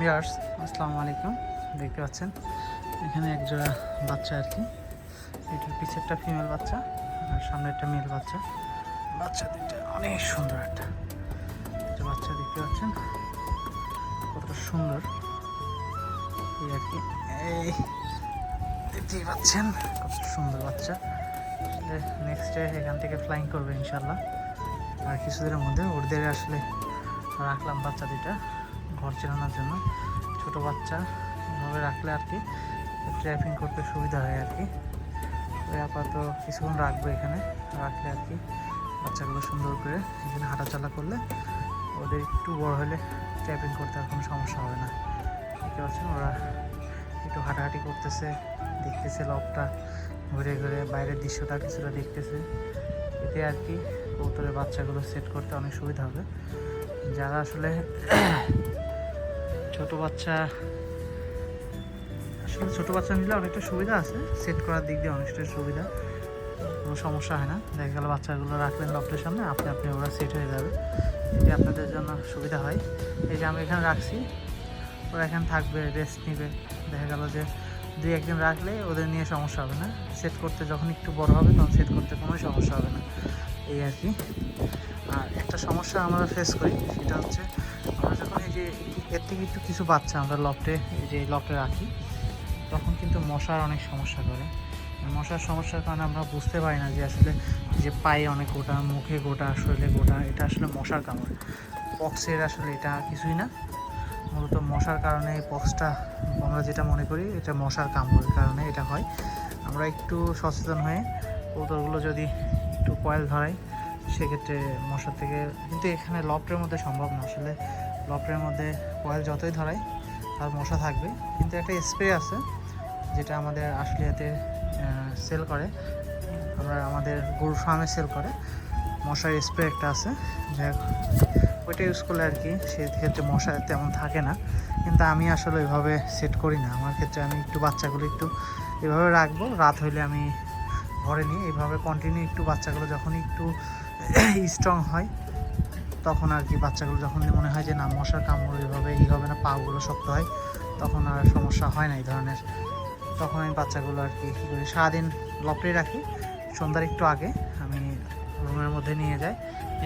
বিয়ার্স, আসসালামু আলাইকুম। দেখতে পাচ্ছেন, এখানে এক জোড়া বাচ্চা আর কি। এটার একটা ফিমেল বাচ্চা, আর সামনে একটা মেল বাচ্চা। বাচ্চা দুইটা, অনেক সুন্দর একটা। বাচ্চা দেখতে পাচ্ছেন কত সুন্দর। এই আর কি, এই দেখতেই পাচ্ছেন, কত সুন্দর বাচ্চা। আসলে নেক্সট ডে এখান থেকে ফ্লাইং করবে ইনশাল্লাহ আর কিছুদিনের মধ্যে ওদের আসলে রাখলাম বাচ্চা দুইটা। ঘর চেনানোর জন্য। ছোট বাচ্চা এভাবে রাখলে আর কি ট্র্যাপিং করতে সুবিধা হয় আর কি। ওই আপাতত কিছুক্ষণ রাখব এখানে, রাখলে আর কি বাচ্চাগুলো সুন্দর করে এখানে হাঁটাচলা করলে ওদের একটু বড় হলে ট্র্যাপিং করতে আর কোনো সমস্যা হবে না। দেখতে পাচ্ছেন ওরা একটু হাঁটাহাঁটি করতেছে, দেখতেছে লবটা ঘুরে ঘুরে, বাইরের দৃশ্যটা কিছুটা দেখতেছে। এতে আর কি কবুতরের বাচ্চাগুলো সেট করতে অনেক সুবিধা হবে। যারা আসলে ছোট বাচ্চা, আসলে ছোট বাচ্চা নিলে অনেকটা সুবিধা আছে। সেট করার দিক দিয়ে অনেকটা সুবিধা, কোনো সমস্যা হয় না। দেখা গেল বাচ্চাগুলো রাখলেন লফটের সামনে, আপনি আপনি ওরা সেট হয়ে যাবে। এটি আপনাদের জন্য সুবিধা হয়, এই যে আমি এখানে রাখছি, ওরা এখানে থাকবে রেস্ট নিবে। দেখা গেল যে দুই একদিন রাখলে ওদের নিয়ে সমস্যা হবে না। সেট করতে যখন একটু বড় হবে, তখন সেট করতে কোনো সমস্যা হবে না। এই আর কি। আর একটা সমস্যা আমরা ফেস করি, সেটা হচ্ছে আমরা যখন এই যে এর থেকে একটু কিছু বাচ্চা আমরা লফটে যে লফটে রাখি। তখন কিন্তু মশার অনেক সমস্যা করে। মশার সমস্যার কারণে আমরা বুঝতে পারি না যে আসলে যে পায়ে অনেক গোটা, মুখে গোটা, শরীরে গোটা, এটা আসলে মশার কামড়। পক্সের আসলে এটা কিছুই না। মূলত মশার কারণে এই পক্সটা আমরা যেটা মনে করি, এটা মশার কামড়ের কারণে এটা হয়। আমরা একটু সচেতন হয়ে কৌতলগুলো যদি একটু কয়েল ধরাই, সেক্ষেত্রে মশার থেকে, কিন্তু এখানে লফটের মধ্যে সম্ভব না। আসলে লফটের মধ্যে কয়েল যতই ধরাই আর মশা থাকবে কিন্তু একটা স্প্রে আছে, যেটা আমাদের আশলিয়াতে সেল করে। আমরা আমাদের গরু ফার্মে সেল করে। মশার স্প্রে একটা আছে। যাই ওইটা ইউজ করলে আর কি, সেক্ষেত্রে মশা তেমন থাকে না। কিন্তু আমি আসলে ওইভাবে সেট করি না। আমার ক্ষেত্রে আমি একটু বাচ্চাগুলো একটু এভাবে রাখব। রাত হইলে আমি ঘরে নিয়ে এইভাবে কন্টিনিউ একটু বাচ্চাগুলো যখন একটু স্ট্রং হয় তখন আর কি বাচ্চাগুলো যখন মনে হয় যে, না, মশার কামড় এভাবে ই হবে না, পাগুলো শক্ত হয়, তখন আর সমস্যা হয় না এই ধরনের। তখন আমি বাচ্চাগুলো আর কি, কী করি, সারাদিন লপটে রাখি। সন্ধ্যার একটু আগে আমি রুমের মধ্যে নিয়ে যাই।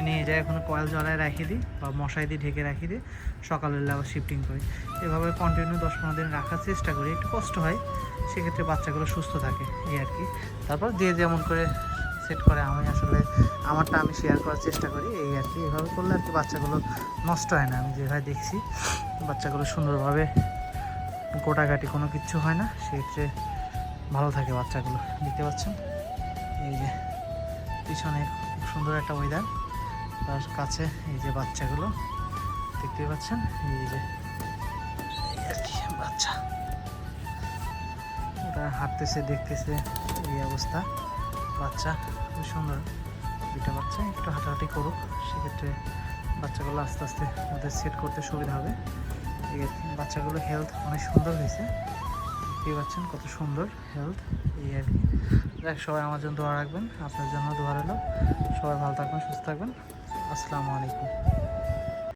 নিয়ে যাই, এখন কয়েল জ্বালায় রাখি দিই বা মশাই দিয়ে ঢেকে রাখি দিই সকালবেলা আবার শিফটিং করি। এভাবে কন্টিনিউ দশ পনেরো দিন রাখার চেষ্টা করি, একটু কষ্ট হয়, সেক্ষেত্রে বাচ্চাগুলো সুস্থ থাকে, এই আর কি। তারপর যে যেমন করে সেট করে, আমি আসলে আমারটা আমি শেয়ার করার চেষ্টা করি। এই আর কি, এভাবে করলে আর কি বাচ্চাগুলো নষ্ট হয় না। আমি যেভাবে দেখছি, বাচ্চাগুলো সুন্দরভাবে গোটাগাটি কোনো কিচ্ছু হয় না। সেক্ষেত্রে ভালো থাকে বাচ্চাগুলো, দেখতে পাচ্ছেন? এই যে পিছনে সুন্দর একটা ওয়েদার তার কাছে এই যে বাচ্চাগুলো, দেখতে পাচ্ছেন? এই যে আর কি বাচ্চা। ওরা হাঁটতেছে, দেখতেছে, এই অবস্থা। বাচ্চা খুব সুন্দর। দুইটা বাচ্চা একটু হাঁটাহাঁটি করুক। সেক্ষেত্রে বাচ্চাগুলো আস্তে আস্তে ওদের সেট করতে সুবিধা হবে। বাচ্চাগুলোর বাচ্চাগুলো হেলথ অনেক সুন্দর হয়েছে। দেখতেই পাচ্ছেন কত সুন্দর হেলথ এই আর কি। যাক, সবাই আমার জন্য দোয়া রাখবেন আপনার জন্য দোয়া রইল। সবাই ভালো থাকবেন, সুস্থ থাকবেন। আসসালামু আলাইকুম।